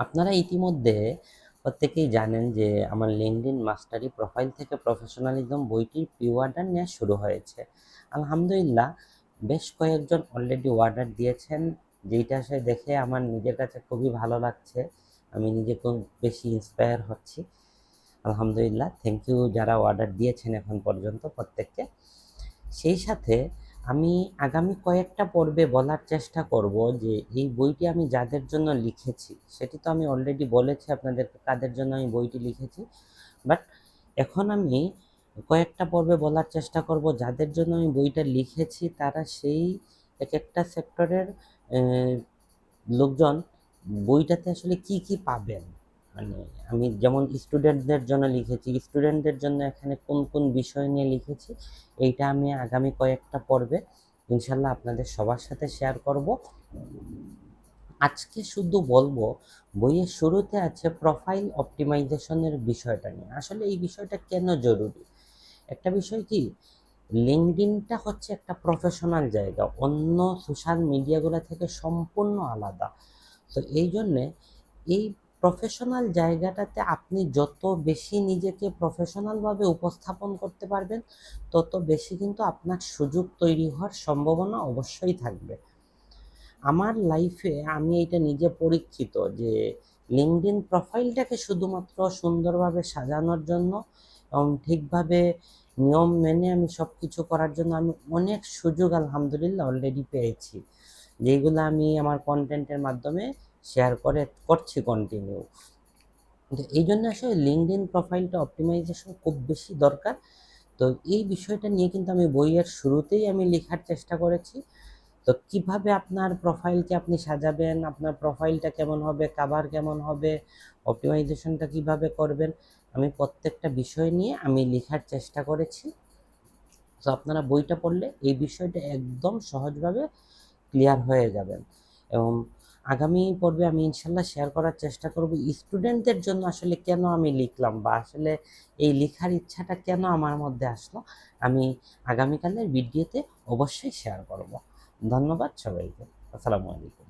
আপনারা ইতিমধ্যে প্রত্যেকেই জানেন যে আমার লিঙ্কডিন মাস্টারি প্রোফাইল থেকে প্রফেশনালিজম বইটির প্রি অর্ডার নেওয়া শুরু হয়েছে। আলহামদুলিল্লাহ, বেশ কয়েকজন অলরেডি অর্ডার দিয়েছেন। যেইটা সে দেখে আমার নিজের কাছে খুবই ভালো লাগছে। আমি নিজে খুব বেশি ইন্সপায়ার হচ্ছি। আলহামদুলিল্লাহ থ্যাংক ইউ যারা অর্ডার দিয়েছেন এখন পর্যন্ত প্রত্যেককে। সেই সাথে আমি আগামী কয়েকটা পর্বে বলার চেষ্টা করব যে এই বইটি আমি যাদের জন্য লিখেছি, সেটি তো আমি অলরেডি বলেছি আপনাদের কাদের জন্য আমি বইটি লিখেছি বাট এখন আমি কয়েকটা পর্বে বলার চেষ্টা করব, যাদের জন্য আমি বইটা লিখেছি তারা সেই এক একটা সেক্টরের লোকজন বইটাতে আসলে কি কি পাবেন। মানে আমি যেমন স্টুডেন্টদের জন্য লিখেছি স্টুডেন্টদের জন্য এখানে কোন কোন বিষয় নিয়ে লিখেছি, এইটা আমি আগামী কয়েকটা পর্বে ইনশাল্লাহ আপনাদের সবার সাথে শেয়ার করব। আজকে শুধু বলব, বইয়ের শুরুতে আছে প্রোফাইল অপটিমাইজেশনের বিষয়টা নিয়ে। আসলে এই বিষয়টা কেন জরুরি? একটা বিষয় কি লিঙ্কডিনটা হচ্ছে একটা প্রফেশনাল জায়গা, অন্য সোশ্যাল মিডিয়াগুলো থেকে সম্পূর্ণ আলাদা। তো এই জন্যে এই প্রফেশনাল জায়গাটাতে আপনি যত বেশি নিজেকে প্রফেশনালভাবে উপস্থাপন করতে পারবেন, তত বেশি কিন্তু আপনার সুযোগ তৈরি হওয়ার সম্ভাবনা অবশ্যই থাকবে। আমার লাইফে আমি এটা নিজে পরীক্ষিত যে লিঙ্কডিন প্রোফাইলটাকে শুধুমাত্র সুন্দরভাবে সাজানোর জন্য এবং ঠিকভাবে নিয়ম মেনে আমি সব কিছু করার জন্য আমি অনেক সুযোগ আলহামদুলিল্লাহ অলরেডি পেয়েছি। যেগুলো আমি আমার কন্টেন্টের মাধ্যমে শেয়ার করে, করছি কন্টিনিউ তো এই জন্য আসলে লিঙ্কডিন প্রোফাইলটা অপটিমাইজেশন খুব বেশি দরকার। তো এই বিষয়টা নিয়ে কিন্তু আমি বইয়ের শুরুতেই আমি লেখার চেষ্টা করেছি। তো কীভাবে আপনার প্রোফাইলকে আপনি সাজাবেন, আপনার প্রোফাইলটা কেমন হবে কাভার কেমন হবে অপটিমাইজেশনটা কীভাবে করবেন, আমি প্রত্যেকটা বিষয় নিয়ে আমি লেখার চেষ্টা করেছি। তো আপনারা বইটা পড়লে এই বিষয়টা একদম সহজভাবে ক্লিয়ার হয়ে যাবেন এবং আগামী পর্বে আমি ইনশাল্লাহ শেয়ার করার চেষ্টা করব। স্টুডেন্টদের জন্য আসলে কেন আমি লিখলাম বা আসলে এই লেখার ইচ্ছাটা কেন আমার মধ্যে আসলো, আমি আগামীকালের ভিডিওতে অবশ্যই শেয়ার করব। ধন্যবাদ সবাইকে। আসসালামু আলাইকুম।